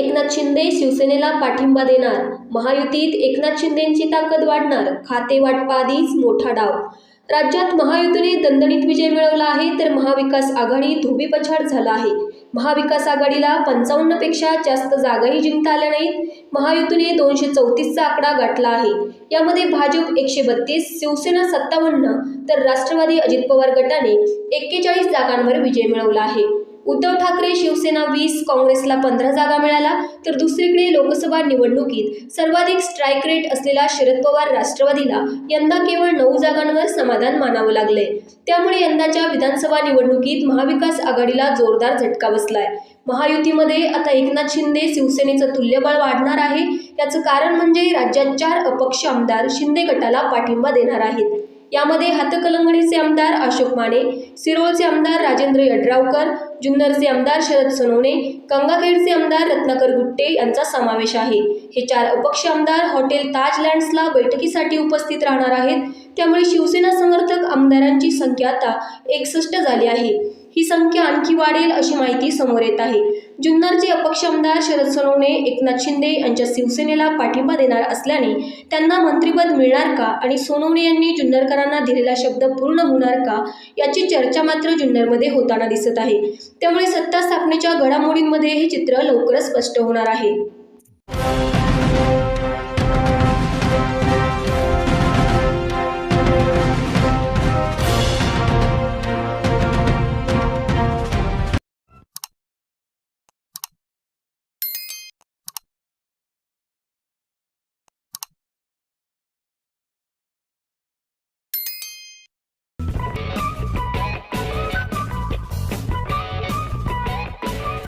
एकनाथ शिंदे शिवसेनेला पाठिंबा देणार. महायुतीत एकनाथ शिंदेंची ताकद वाढणार. खाते वाटपाआधीच मोठा डाव. राज्यात महायुतीने दणदणीत विजय मिळवला आहे तर महाविकास आघाडी धोबीपछाड झाला आहे. महाविकास आघाडीला पंचावन्नपेक्षा जास्त जागाही जिंकता आल्या नाहीत. महायुतीने दोनशे चौतीसचा आकडा गाठला आहे. यामध्ये भाजप एकशे बत्तीस शिवसेना सत्तावन्न तर राष्ट्रवादी अजित पवार गटाने एक्केचाळीस जागांवर विजय मिळवला आहे. उद्धव ठाकरे शिवसेना वीस काँग्रेसला पंधरा जागा मिळाला तर दुसरीकडे लोकसभा निवडणुकीत सर्वाधिक स्ट्राईक रेट असलेला शरद पवार राष्ट्रवादीला यंदा केवळ नऊ जागांवर समाधान मानावं लागलंय. त्यामुळे यंदाच्या विधानसभा निवडणुकीत महाविकास आघाडीला जोरदार झटका बसलाय. महायुतीमध्ये आता एकनाथ शिंदे शिवसेनेचं तुल्यबळ वाढणार आहे. याचं कारण म्हणजे राज्यात चार अपक्ष आमदार शिंदे गटाला पाठिंबा देणार आहेत. यामध्ये हातकलंगडीचे आमदार अशोक माने सिरोळचे आमदार राजेंद्र यड्रावकर जुन्नरचे आमदार शरद सोनवणे गंगाखेडचे आमदार रत्नाकर गुट्टे यांचा समावेश आहे. हे चार अपक्ष आमदार हॉटेल ताज लँड्सला बैठकीसाठी उपस्थित राहणार आहेत. त्यामुळे शिवसेना समर्थक आमदारांची संख्या आता एकसष्ट झाली आहे. ही संख्या आणखी वाढेल अशी माहिती समोर येत आहे. जुन्नरचे अपक्ष आमदार शरद सोनवणे एकनाथ शिंदे यांच्या शिवसेनेला पाठिंबा देणार असल्याने त्यांना मंत्रिपद मिळणार का आणि सोनवणे यांनी जुन्नरकरांना दिलेला शब्द पूर्ण होणार का याची चर्चा मात्र जुन्नरमध्ये होताना दिसत आहे. त्यामुळे सत्ता स्थापनेच्या घडामोडींमध्ये हे चित्र लवकरच स्पष्ट होणार आहे.